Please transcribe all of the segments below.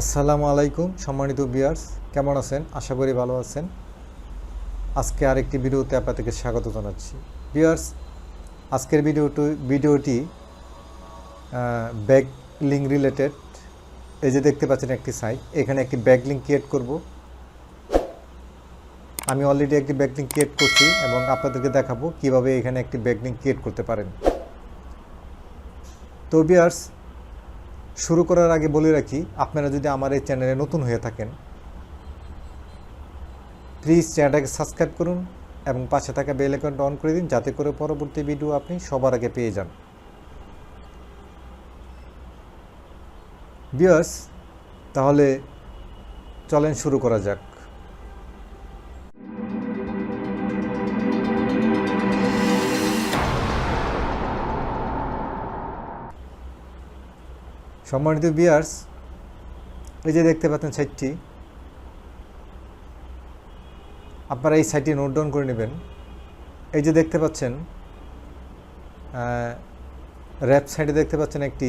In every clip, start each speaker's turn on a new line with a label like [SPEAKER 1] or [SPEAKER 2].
[SPEAKER 1] আসসালামু আলাইকুম, সম্মানিত বিয়ার্স কেমন আছেন? আশা করি ভালো আছেন। আজকে আরেকটি ভিডিওতে আপনাদেরকে স্বাগত জানাচ্ছি। বিয়ার্স আজকের ভিডিওটি ভিডিওটি ব্যাগ লিঙ্ক রিলেটেড। এই যে দেখতে পাচ্ছেন একটি সাইট, এখানে একটি ব্যাগ লিঙ্ক ক্রিয়েট করব। আমি অলরেডি একটি ব্যাগ লিঙ্ক ক্রিয়েট করছি এবং আপনাদেরকে দেখাবো কীভাবে এখানে একটি ব্যাগ লিঙ্ক ক্রিয়েট করতে পারেন। তো বিয়ার্স শুরু করার আগে বলে রাখি, আপনারা যদি আমার এই চ্যানেলে নতুন হয়ে থাকেন প্লিজ চ্যানেলটাকে সাবস্ক্রাইব করুন এবং পাশে থাকা বেল আইকনটা অন করে দিন, যাতে করে পরবর্তী ভিডিও আপনি সবার আগে পেয়ে যান। বিয়ার্স তাহলে চলেন শুরু করা যাক। সম্মানিত বিয়ার্স এই যে দেখতে পাচ্ছেন সাইটটি আপনারা এই সাইটটি নোট ডাউন করে নেবেন। এই যে দেখতে পাচ্ছেন র্যাপ সাইডে দেখতে পাচ্ছেন একটি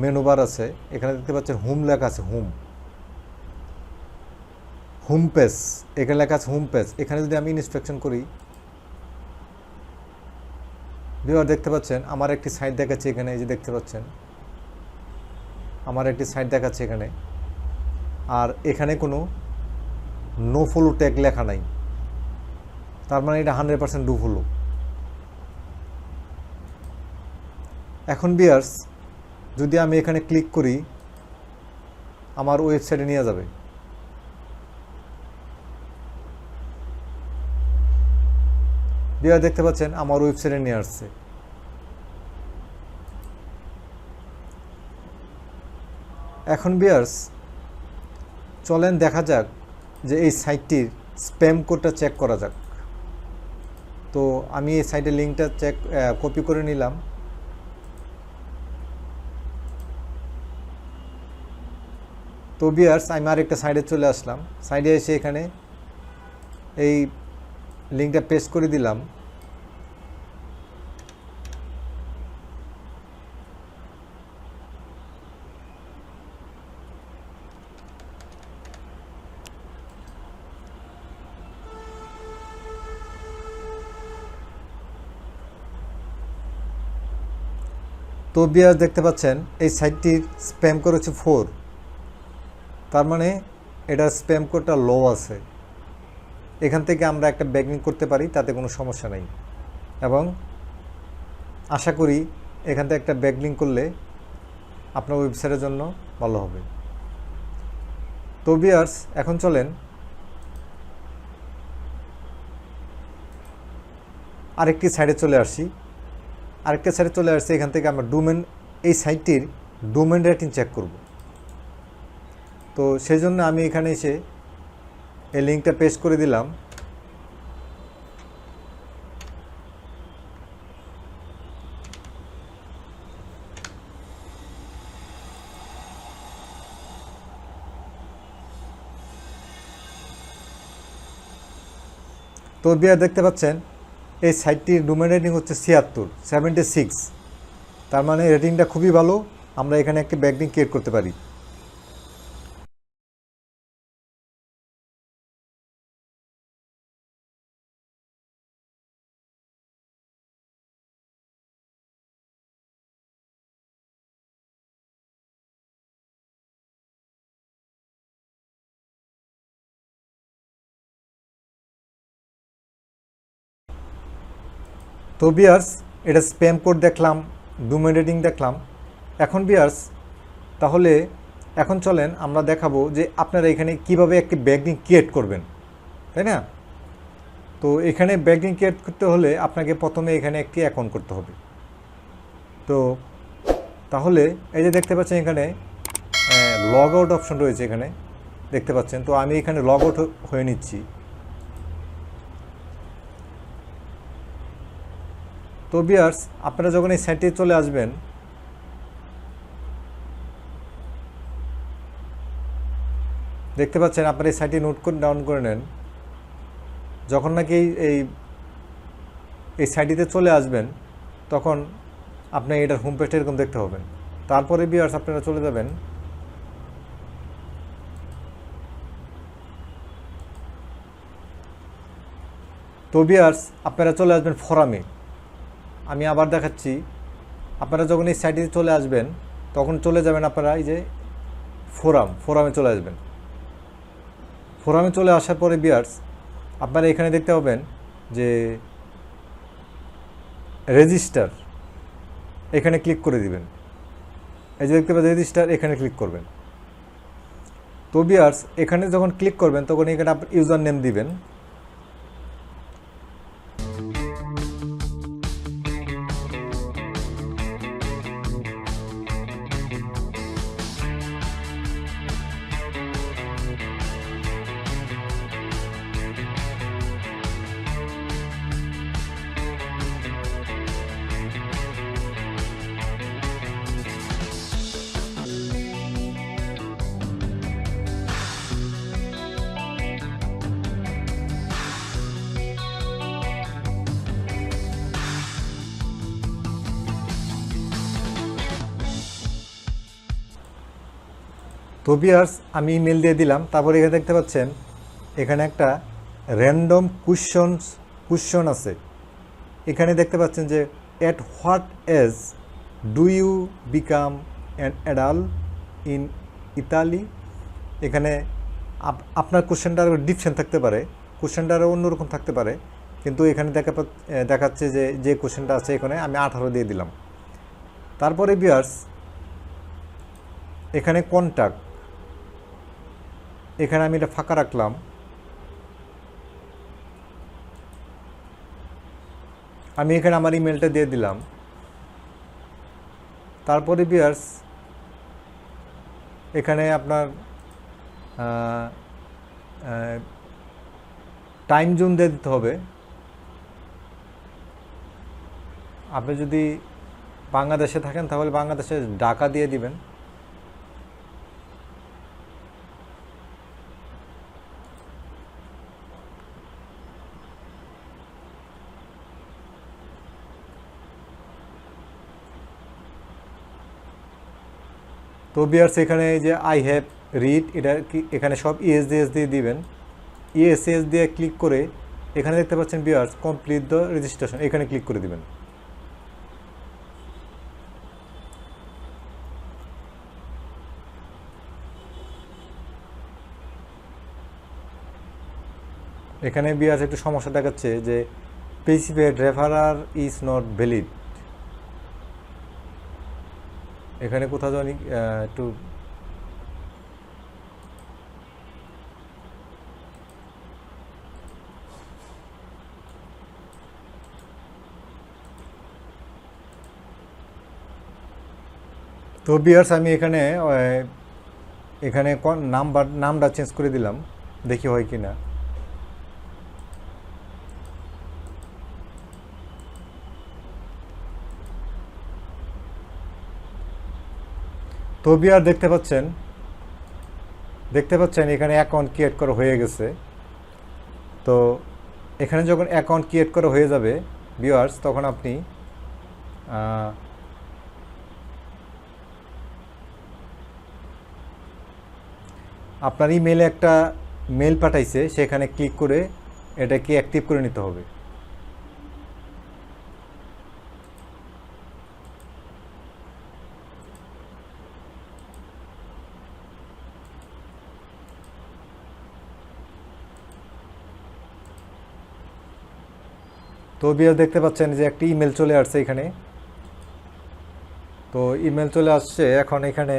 [SPEAKER 1] মেনু বার আছে। এখানে দেখতে পাচ্ছেন হোম লেখা আছে, হোম। হোম পেজ এখানে লেখা আছে হোম পেজ এখানে যদি আমি ইনস্পেকশন করি দেখতে পাচ্ছেন, আমার একটি সাইট দেখাচ্ছে এখানে, এই যে দেখতে পাচ্ছেন। আমার একটি সাইট দেখাচ্ছে এখানে। আর এখানে কোনো নো ফলো ট্যাগ লেখা নাই। তার মানে এটা হান্ড্রেড পার্সেন্ট ডু ফলো এখন বিয়ার্স যদি আমি এখানে ক্লিক করি, আমার ওয়েবসাইটে নিয়ে যাবে। বিয়ার দেখতে পাচ্ছেন, আমার ওয়েবসাইটে নিয়ে আসছে। এখন বিয়ার্স চলেন দেখা যাক যে এই সাইটটির স্প্যাম কোডটা চেক করা যাক। তো আমি এই সাইটের লিঙ্কটা চেক কপি করে নিলাম। তো বিয়ার্স আমি আরেকটা সাইডে চলে আসলাম। সাইডে এসে এখানে এই লিঙ্কটা পেস্ট করে দিলাম। তো বিয়ার দেখতে পাচ্ছেন, এই সাইটটির স্প্যাম কোড হচ্ছে ফোর তার মানে এটার স্প্যাম কোডটা লো আছে। এখান থেকে আমরা একটা ব্যাগিং করতে পারি, তাতে কোনো সমস্যা নেই। এবং আশা করি এখান থেকে একটা ব্যাগলিং করলে আপনার ওয়েবসাইটের জন্য ভালো হবে। তো বিয়ার্স এখন চলেন। আরেকটি সাইডে চলে আসি। আরেকটা সাইডে চলে আসছে, এখান থেকে আমরা ডোমেন এই সাইটটির ডোমেন রেটিং চেক করব। তো সেই জন্য আমি এখানে এসে এই লিঙ্কটা পেস্ট করে দিলাম। তো বিয়ার দেখতে পাচ্ছেন? এই সাইটটির ডোমেন রেটিং হচ্ছে ছিয়াত্তর সেভেন্টি সিক্স তার মানে রেটিংটা খুবই ভালো। আমরা এখানে একটি ব্যাগডিং ক্রিয়েট করতে পারি। তো বিয়ার্স, এটা স্প্যাম কোড দেখলাম ডোমেন রেটিং দেখলাম। এখন বিয়ার্স, তাহলে এখন চলেন আমরা দেখাবো যে আপনারা এখানে কীভাবে একটি ব্যাগিং ক্রিয়েট করবেন, তাই না? তো এখানে ব্যাগিং ক্রিয়েট করতে হলে আপনাকে প্রথমে এখানে একটি অ্যাকাউন্ট করতে হবে। তো তাহলে এই যে দেখতে পাচ্ছেন এখানে লগ আউট অপশন রয়েছে এখানে, দেখতে পাচ্ছেন। তো আমি এখানে লগ আউট হয়ে নিচ্ছি। তো বিয়ার্স, আপনারা যখন এই সাইটে চলে আসবেন, দেখতে পাচ্ছেন আপনার এই সাইটটি নোট করে ডাউন করে নেন। যখন নাকি এই এই সাইটটিতে চলে আসবেন, তখন আপনার এটার হোম এরকম দেখতে হবে। তারপরে বিয়ার্স, আপনারা চলে যাবেন। তো বিয়ার্স, আপনারা চলে আসবেন ফোরামে। আমি আবার দেখাচ্ছি। আপনারা যখন এই সাইটে চলে আসবেন, তখন চলে যাবেন আপনারা এই যে ফোরাম ফোরামে চলে আসবেন। ফোরামে চলে আসার পরে বিয়ার্স আপনারা এখানে দেখতে পাবেন যে রেজিস্টার এখানে ক্লিক করে দিবেন। এই যে দেখতে পাবেন রেজিস্টার এখানে ক্লিক করবেন। তো বিয়ার্স এখানে যখন ক্লিক করবেন, তখন এখানে আপনার ইউজার নেম দিবেন। তো বিয়ার্স আমি ইমেল দিয়ে দিলাম। তারপরে এখানে দেখতে পাচ্ছেন, এখানে একটা র্যান্ডম কুশনস কুশন আছে। এখানে দেখতে পাচ্ছেন যে at what age do you become an adult in Italy এখানে আপ- আপনার কোশ্চেনটার ডিফারেন থাকতে পারে। কোশ্চেনটারও অন্যরকম থাকতে পারে। কিন্তু এখানে দেখা দেখাচ্ছে যে যে কোশ্চেনটা আছে এখানে, আমি আঠারো দিয়ে দিলাম। তারপরে বিয়ার্স এখানে কন্ট্যাক্ট এখানে আমি এটা ফাঁকা রাখলাম। আমি এখানে আমার ইমেলটা দিয়ে দিলাম। তারপরে বিয়ার্স এখানে আপনার টাইম জোন দিয়ে দিতে হবে। আপনি যদি বাংলাদেশে থাকেন তাহলে বাংলাদেশে ঢাকা দিয়ে দিবেন। তো বিয়ার্স এখানে যে আই হ্যাভ রিড এটা কি, এখানে সব ইএসডিএস দিয়ে দিবেন। ইএসএস দিয়ে ক্লিক করে এখানে দেখতে পাচ্ছেন বিয়ার্স কমপ্লিট দ্য রেজিস্ট্রেশন এখানে ক্লিক করে দিবেন। এখানে বিয়ার্স একটু সমস্যা দেখাচ্ছে যে specified referrer is not valid এখানে কোথাও জানি একটু তো বিয়ার্স, আমি এখানে এখানে নাম্বার, নামটা চেঞ্জ করে দিলাম, দেখি হয় কি না তো বিয়ার দেখতে পাচ্ছেন দেখতে পাচ্ছেন এখানে অ্যাকাউন্ট ক্রিয়েট করা হয়ে গেছে। তো এখানে যখন অ্যাকাউন্ট ক্রিয়েট করা হয়ে যাবে ভিউয়ার্স তখন আপনি আপনার ইমেলে একটা মেল পাঠাইছে, সেখানে ক্লিক করে এটাকে অ্যাক্টিভ করে নিতে হবে। তো বিয়ার দেখতে পাচ্ছেন যে একটি ইমেল চলে আসছে এখানে। তো ইমেল চলে আসছে এখন এখানে।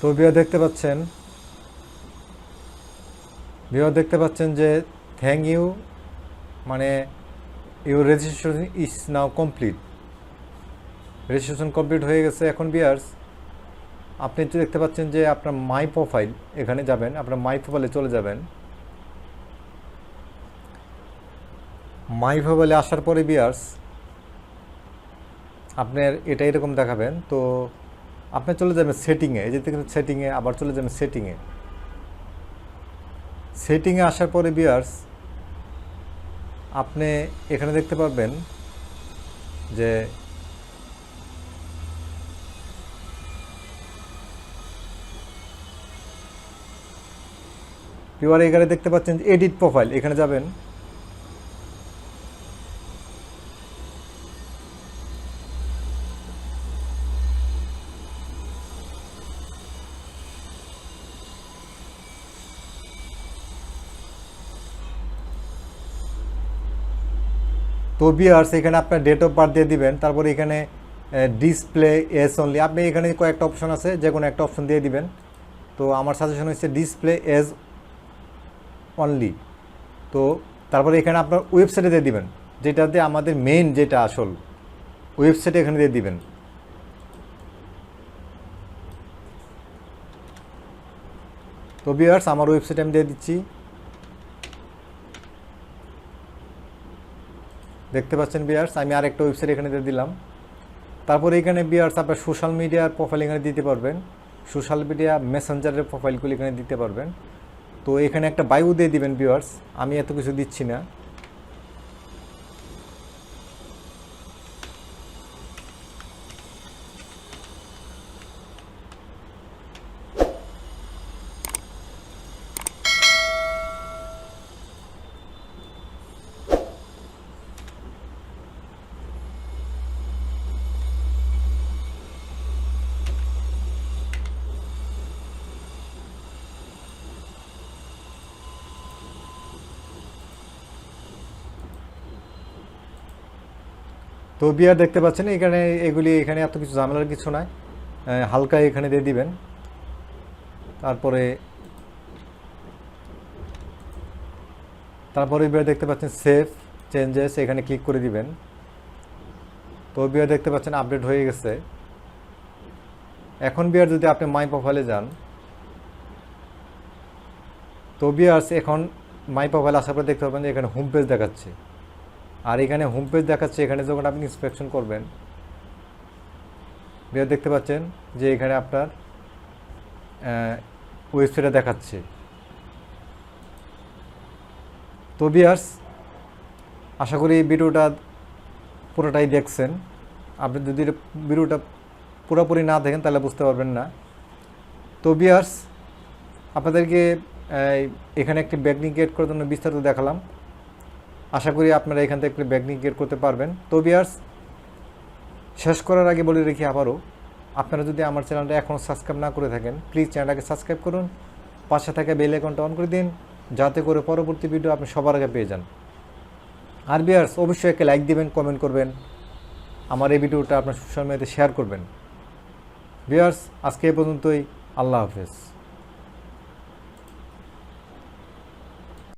[SPEAKER 1] তো বিয়ার দেখতে পাচ্ছেন বিয়ার দেখতে পাচ্ছেন যে থ্যাংক ইউ মানে your registration is now complete registration complete হয়ে গেছে এখন বিয়ার্স আপনি দেখতে পাচ্ছেন যে আপনার মাই প্রোফাইল এখানে যাবেন, আপনার মাই প্রোফাইলে চলে যাবেন। মাই প্রোফাইলে আসার পরে বিয়ার্স আপনার এটা এরকম দেখাবেন। তো আপনি চলে যাবেন সেটিংয়ে এই যে সেটিংয়ে আবার চলে যাবেন সেটিংয়ে সেটিংয়ে আসার পরে বিয়ার্স আপনি এখানে দেখতে পারবেন যে এবার এখানে দেখতে পাচ্ছেন এডিট প্রোফাইল এখানে যাবেন। তো বিয়ার্স এখানে আপনার ডেট অফ বার্থ দিয়ে দিবেন, তারপরে এখানে ডিসপ্লে এস অনলি আপনি এখানে কয়েকটা অপশন আছে যে কোনো একটা অপশন দিয়ে দিবেন। তো আমার সাজেশন হচ্ছে ডিসপ্লে এজ অনলি তো তারপরে এখানে আপনার ওয়েবসাইটে দিয়ে দিবেন, যেটাতে আমাদের মেইন যেটা আসল ওয়েবসাইটে এখানে দিয়ে দিবেন। তো বিয়ার্স আমার ওয়েবসাইটে আমি দিয়ে দিচ্ছি। দেখতে পাচ্ছেন বিয়ার্স, আমি আর একটা ওয়েবসাইট এখানে দিয়ে দিলাম। তারপরে এখানে বিয়ার্স, আপনার সোশ্যাল মিডিয়ার প্রোফাইল এখানে দিতে পারবেন। সোশ্যাল মিডিয়া মেসেঞ্জারের প্রোফাইলগুলি এখানে দিতে পারবেন। তো এখানে একটা বায়ু দিয়ে দিবেন বিয়ার্স আমি এত কিছু দিচ্ছি না। তো বিয়ার দেখতে পাচ্ছেন, এখানে এগুলি, এখানে এত কিছু ঝামেলার কিছু নাই। হালকা এখানে দিয়ে দিবেন। তারপরে তারপরে বিয়ার দেখতে পাচ্ছেন সেভ, চেঞ্জেস, এখানে ক্লিক করে দিবেন। তো বিয়ার দেখতে পাচ্ছেন আপডেট হয়ে গেছে। এখন বিয়ার যদি আপনি মাই প্রোফাইলে যান, তো বিয়ার্স এখন মাই প্রোফাইল আসার পর দেখতে পাবেন যে এখানে হোম পেজ দেখাচ্ছে। আর এখানে হোম পেজ দেখাচ্ছে, এখানে যখন আপনি ইন্সপেকশন করবেন বিয়ার দেখতে পাচ্ছেন যে এখানে আপনার ওয়েবসাইটে দেখাচ্ছে। তো বিয়ার্স আশা করি ভিডিওটা পুরোটাই দেখছেন। আপনি যদি ভিডিওটা পুরোপুরি না দেখেন, তাহলে বুঝতে পারবেন না। তো বিয়ার্স আপনাদেরকে এখানে একটি ব্যাগনি গেট করার জন্য বিস্তারিত দেখালাম। আশা করি আপনারা এখান থেকে একটি ব্যাগনি গেট করতে পারবেন। তো বিয়ার্স শেষ করার আগে বলে রেখি আবারও, আপনারা যদি আমার চ্যানেলটা এখনও সাবস্ক্রাইব না করে থাকেন প্লিজ চ্যানেলটাকে সাবস্ক্রাইব করুন, পাশে থাকা বেল আইকনটা অন করে দিন, যাতে করে পরবর্তী ভিডিও আপনি সবার আগে পেয়ে যান। আর বিয়ার্স অবশ্যই একটা লাইক দিবেন কমেন্ট করবেন, আমার এই ভিডিওটা আপনার সোশ্যাল মিডিয়াতে শেয়ার করবেন। বিয়ার্স আজকে এই পর্যন্তই, আল্লাহ হাফেজ।